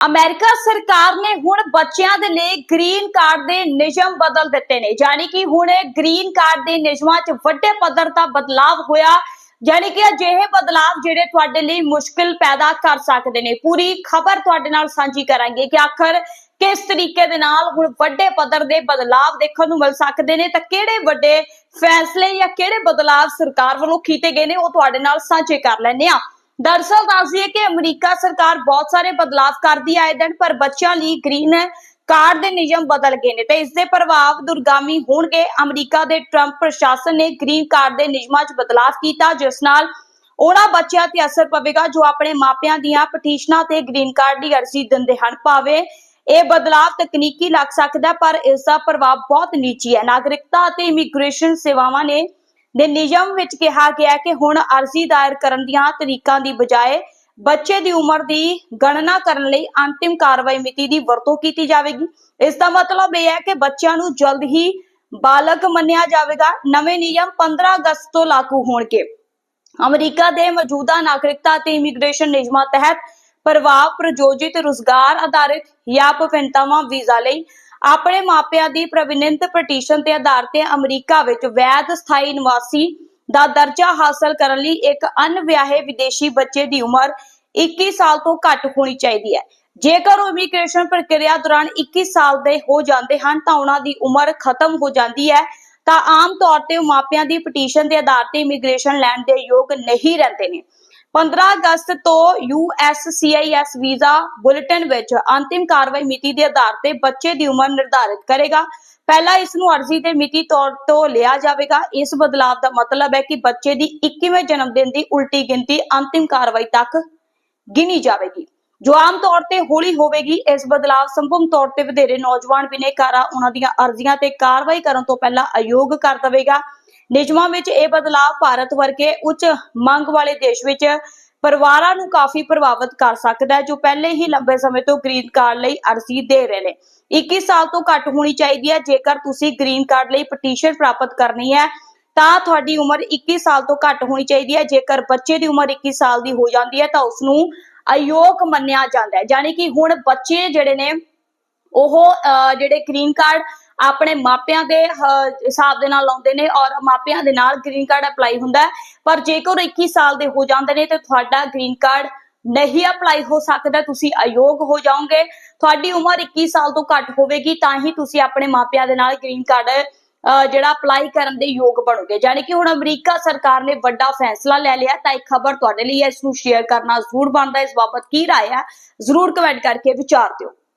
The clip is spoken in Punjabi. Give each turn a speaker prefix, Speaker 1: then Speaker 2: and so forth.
Speaker 1: ਅਮਰੀਕਾ ਸਰਕਾਰ ਨੇ ਹੁਣ ਬੱਚਿਆਂ ਦੇ ਲਈ ਗ੍ਰੀਨ ਕਾਰਡ ਦੇ ਨਿਯਮ ਬਦਲ ਦਿੱਤੇ ਨੇ। ਯਾਨੀ ਕਿ ਹੁਣ ਇਹ ਗ੍ਰੀਨ ਕਾਰਡ ਦੇ ਨਿਯਮਾਂ 'ਚ ਵੱਡੇ ਪੱਧਰ ਦਾ ਬਦਲਾਅ ਹੋਇਆ। ਯਾਨੀ ਕਿ ਅਜਿਹੇ ਬਦਲਾਅ ਜਿਹੜੇ ਤੁਹਾਡੇ ਲਈ ਮੁਸ਼ਕਿਲ ਪੈਦਾ ਕਰ ਸਕਦੇ ਨੇ। ਪੂਰੀ ਖਬਰ ਤੁਹਾਡੇ ਨਾਲ ਸਾਂਝੀ ਕਰਾਂਗੇ ਕਿ ਆਖਰ ਕਿਸ ਤਰੀਕੇ ਦੇ ਨਾਲ ਹੁਣ ਵੱਡੇ ਪੱਧਰ ਦੇ ਬਦਲਾਅ ਦੇਖਣ ਨੂੰ ਮਿਲ ਸਕਦੇ ਨੇ ਤਾਂ ਕਿਹੜੇ ਵੱਡੇ ਫੈਸਲੇ ਜਾਂ ਕਿਹੜੇ ਬਦਲਾਅ ਸਰਕਾਰ ਵੱਲੋਂ ਕੀਤੇ ਗਏ ਨੇ ਉਹ ਤੁਹਾਡੇ ਨਾਲ ਸਾਂਝੇ ਕਰ ਲੈਣੇ ਆ ਦਰਸਲ ਦੱਸਦੀਏ ਕਿ ਅਮਰੀਕਾ ਸਰਕਾਰ ਬਹੁਤ ਸਾਰੇ ਬਦਲਾਅ ਕਰਦੀ ਆਏ ਦਿਨ, ਪਰ ਬੱਚਿਆਂ ਲਈ ਗ੍ਰੀਨ ਕਾਰਡ ਦੇ ਨਿਯਮ ਬਦਲ ਗਏ ਨੇ ਤੇ ਇਸ ਦੇ ਪ੍ਰਭਾਵ ਦੁਰਗਾਮੀ ਹੋਣਗੇ। ਅਮਰੀਕਾ ਦੇ ਟਰੰਪ ਪ੍ਰਸ਼ਾਸਨ ਨੇ ਗ੍ਰੀਨ ਕਾਰਡ ਦੇ ਨਿਯਮਾਂ 'ਚ ਬਦਲਾਅ ਕੀਤਾ, ਜਿਸ ਨਾਲ ਉਹਨਾਂ ਬੱਚਿਆਂ ਤੇ ਅਸਰ ਪਵੇਗਾ ਜੋ ਆਪਣੇ ਮਾਪਿਆਂ ਦੀਆਂ ਪਟੀਸ਼ਨਾਂ ਤੇ ਗ੍ਰੀਨ ਕਾਰਡ ਦੀ ਅਰਜ਼ੀ ਦਿੰਦੇ ਹਨ। ਭਾਵੇਂ ਇਹ ਬਦਲਾਅ ਤਕਨੀਕੀ ਲੱਗ ਸਕਦਾ, ਪਰ ਇਸ ਦਾ ਪ੍ਰਭਾਵ ਬਹੁਤ ਨੀਚੀ ਹੈ। ਨਾਗਰਿਕਤਾ ਅਤੇ ਇਮੀਗ੍ਰੇਸ਼ਨ ਸੇਵਾਵਾਂ ਨੇ ਦੇ ਨਿਯਮ ਵਿੱਚ ਕਿਹਾ ਗਿਆ ਕਿ ਹੁਣ ਅਰਜ਼ੀ ਦਾਇਰ ਕਰਨ ਦੀਆਂ ਤਰੀਕਾਂ ਦੀ ਬਜਾਏ ਬੱਚੇ ਦੀ ਉਮਰ ਦੀ ਗਣਨਾ ਕਰਨ ਲਈ ਅੰਤਿਮ ਕਾਰਵਾਈ ਮਿਤੀ ਦੀ ਵਰਤੋਂ ਕੀਤੀ ਜਾਵੇਗੀ। ਇਸ ਦਾ ਮਤਲਬ ਇਹ ਹੈ ਕਿ ਬੱਚਿਆਂ ਨੂੰ ਜਲਦ ਹੀ ਬਾਲਗ ਮੰਨਿਆ ਜਾਵੇਗਾ। ਨਵੇਂ ਨਿਯਮ 15 ਅਗਸਤ ਤੋਂ ਲਾਗੂ ਹੋਣਗੇ। ਅਮਰੀਕਾ ਦੇ ਮੌਜੂਦਾ ਨਾਗਰਿਕਤਾ ਅਤੇ ਇਮੀਗ੍ਰੇਸ਼ਨ ਨਿਯਮਾਂ ਤਹਿਤ ਪ੍ਰਭਾਵ ਪ੍ਰਯੋਜਿਤ ਰੁਜ਼ਗਾਰ ਆਧਾਰਿਤ ਜਾਂ ਵਿਭਿੰਨਤਾਵਾਂ ਵੀਜ਼ਾ ਲਈ ਆਪਣੇ ਮਾਪਿਆਂ ਦੀ ਪ੍ਰਵਿਨਿਤ ਪਟੀਸ਼ਨ ਦੇ ਆਧਾਰ ਤੇ ਅਮਰੀਕਾ ਵਿੱਚ ਵੈਧ ਸਥਾਈ ਨਿਵਾਸੀ ਦਾ ਦਰਜਾ ਹਾਸਲ ਕਰਨ ਲਈ ਇੱਕ ਅਨਵਿਆਹੇ ਵਿਦੇਸ਼ੀ ਬੱਚੇ ਦੀ ਉਮਰ 21 ਸਾਲ ਤੋਂ ਘੱਟ ਹੋਣੀ ਚਾਹੀਦੀ ਹੈ। ਜੇਕਰ ਉਹ ਇਮੀਗ੍ਰੇਸ਼ਨ ਪ੍ਰਕਿਰਿਆ ਦੌਰਾਨ 21 ਸਾਲ ਦੇ ਹੋ ਜਾਂਦੇ ਹਨ ਤਾਂ ਉਹਨਾਂ ਦੀ ਉਮਰ ਖਤਮ ਹੋ ਜਾਂਦੀ ਹੈ। ਤਾਂ ਆਮ ਤੌਰ ਤੇ ਉਹ ਮਾਪਿਆਂ ਦੀ ਪਟੀਸ਼ਨ ਦੇ ਆਧਾਰ ਤੇ ਇਮੀਗ੍ਰੇਸ਼ਨ ਲੈਣ ਦੇ ਯੋਗ ਨਹੀਂ ਰਹਿੰਦੇ ਨੇ। 15 ਅਗਸਤ ਤੋਂ USCIS ਵੀਜ਼ਾ ਬੁਲੇਟਿਨ ਵਿੱਚ ਅੰਤਿਮ ਕਾਰਵਾਈ ਮਿਤੀ ਦੇ ਆਧਾਰ ਤੇ ਬੱਚੇ ਦੀ ਉਮਰ ਨਿਰਧਾਰਿਤ ਕਰੇਗਾ। ਪਹਿਲਾਂ ਇਸ ਨੂੰ ਅਰਜ਼ੀ ਤੇ ਮਿਤੀ ਤੌਰ ਤੋਂ ਲਿਆ ਜਾਵੇਗਾ। ਇਸ ਬਦਲਾਅ ਦਾ ਮਤਲਬ ਹੈ ਕਿ ਬੱਚੇ ਦੀ 21ਵੇਂ ਜਨਮ ਦਿਨ ਦੀ ਉਲਟੀ ਗਿਣਤੀ ਅੰਤਿਮ ਕਾਰਵਾਈ ਤੱਕ ਗਿਣੀ ਜਾਵੇਗੀ। ਜੋ ਆਮ ਤੌਰ ਤੇ ਹੌਲੀ ਹੋਵੇਗੀ, ਇਸ ਬਦਲਾਅ ਸੰਭਵ ਤੌਰ ਤੇ ਵਧੇਰੇ ਨੌਜਵਾਨ ਬਿਨੇਕਾਰਾਂ ਉਹਨਾਂ ਦੀਆਂ ਅਰਜ਼ੀਆਂ ਤੇ ਕਾਰਵਾਈ ਕਰਨ ਤੋਂ ਪਹਿਲਾਂ ਅਯੋਗ ਕਰ ਦੇਵੇਗਾ। ਨਿਯਮਾਂ ਵਿੱਚ ਇਹ ਬਦਲਾਅ ਭਾਰਤ ਵਰਗੇ ਉੱਚ ਮੰਗ ਵਾਲੇ ਦੇਸ਼ ਵਿੱਚ ਪਰਿਵਾਰਾਂ ਨੂੰ ਕਾਫੀ ਪ੍ਰਭਾਵਿਤ ਕਰ ਸਕਦਾ ਹੈ ਜੋ ਪਹਿਲੇ ਹੀ ਲੰਬੇ ਸਮੇਂ ਤੋਂ ਗ੍ਰੀਨ ਕਾਰਡ ਲਈ ਅਰਜ਼ੀ ਦੇ ਰਹੇ ਨੇ। 21 ਸਾਲ ਤੋਂ ਘੱਟ ਹੋਣੀ ਚਾਹੀਦੀ ਹੈ ਜੇਕਰ ਤੁਸੀਂ ਗ੍ਰੀਨ ਕਾਰਡ ਲਈ ਪਟੀਸ਼ਨ ਪ੍ਰਾਪਤ ਕਰਨੀ ਹੈ ਤਾਂ ਤੁਹਾਡੀ ਉਮਰ 21 ਸਾਲ ਤੋਂ ਘੱਟ ਹੋਣੀ ਚਾਹੀਦੀ ਹੈ। ਜੇਕਰ ਬੱਚੇ ਦੀ ਉਮਰ 21 ਸਾਲ ਦੀ ਹੋ ਜਾਂਦੀ ਹੈ ਤਾਂ ਉਸ ਨੂੰ ਅਯੋਗ ਮੰਨਿਆ ਜਾਂਦਾ ਹੈ। ਯਾਨੀ ਕਿ ਹੁਣ ਬੱਚੇ ਜਿਹੜੇ ਨੇ ਉਹ ਅਹ, ਜਿਹੜੇ ਗ੍ਰੀਨ ਕਾਰਡ ਆਪਣੇ ਮਾਪਿਆਂ ਦੇ ਹਿਸਾਬ ਦੇ ਨਾਲ ਲਾਉਂਦੇ ਨੇ ਔਰ ਮਾਪਿਆਂ ਦੇ ਨਾਲ ਗ੍ਰੀਨ ਕਾਰਡ ਅਪਲਾਈ ਹੁੰਦਾ ਪਰ ਜੇਕਰ ਉਹ 21 ਸਾਲ ਦੇ ਹੋ ਜਾਂਦੇ ਨੇ, ਤੇ ਤੁਹਾਡਾ ਗ੍ਰੀਨ ਕਾਰਡ ਨਹੀਂ ਅਪਲਾਈ ਹੋ ਸਕਦਾ, ਤੁਸੀਂ ਅਯੋਗ ਹੋ ਜਾਓਗੇ। ਤੁਹਾਡੀ ਉਮਰ 21 ਸਾਲ ਤੋਂ ਘੱਟ ਹੋਵੇਗੀ, ਤਾਂ ਹੀ ਤੁਸੀਂ ਆਪਣੇ ਮਾਪਿਆਂ ਦੇ ਨਾਲ ਗ੍ਰੀਨ ਕਾਰਡ ਜਿਹੜਾ ਅਪਲਾਈ ਕਰਨ ਦੇ ਯੋਗ ਬਣੋਗੇ। ਯਾਨੀ ਕਿ ਹੁਣ ਅਮਰੀਕਾ ਸਰਕਾਰ ਨੇ ਵੱਡਾ ਫੈਸਲਾ ਲੈ ਲਿਆ, ਤਾਂ ਇੱਕ ਖਬਰ ਤੁਹਾਡੇ ਲਈ ਹੈ, ਇਸ ਨੂੰ ਸ਼ੇਅਰ ਕਰਨਾ ਜ਼ਰੂਰ ਬਣਦਾ ਇਸ ਬਾਬਤ ਕੀ ਰਾਏ ਹੈ, ਜ਼ਰੂਰ ਕਮੈਂਟ ਕਰਕੇ ਵਿਚਾਰ ਦਿਓ।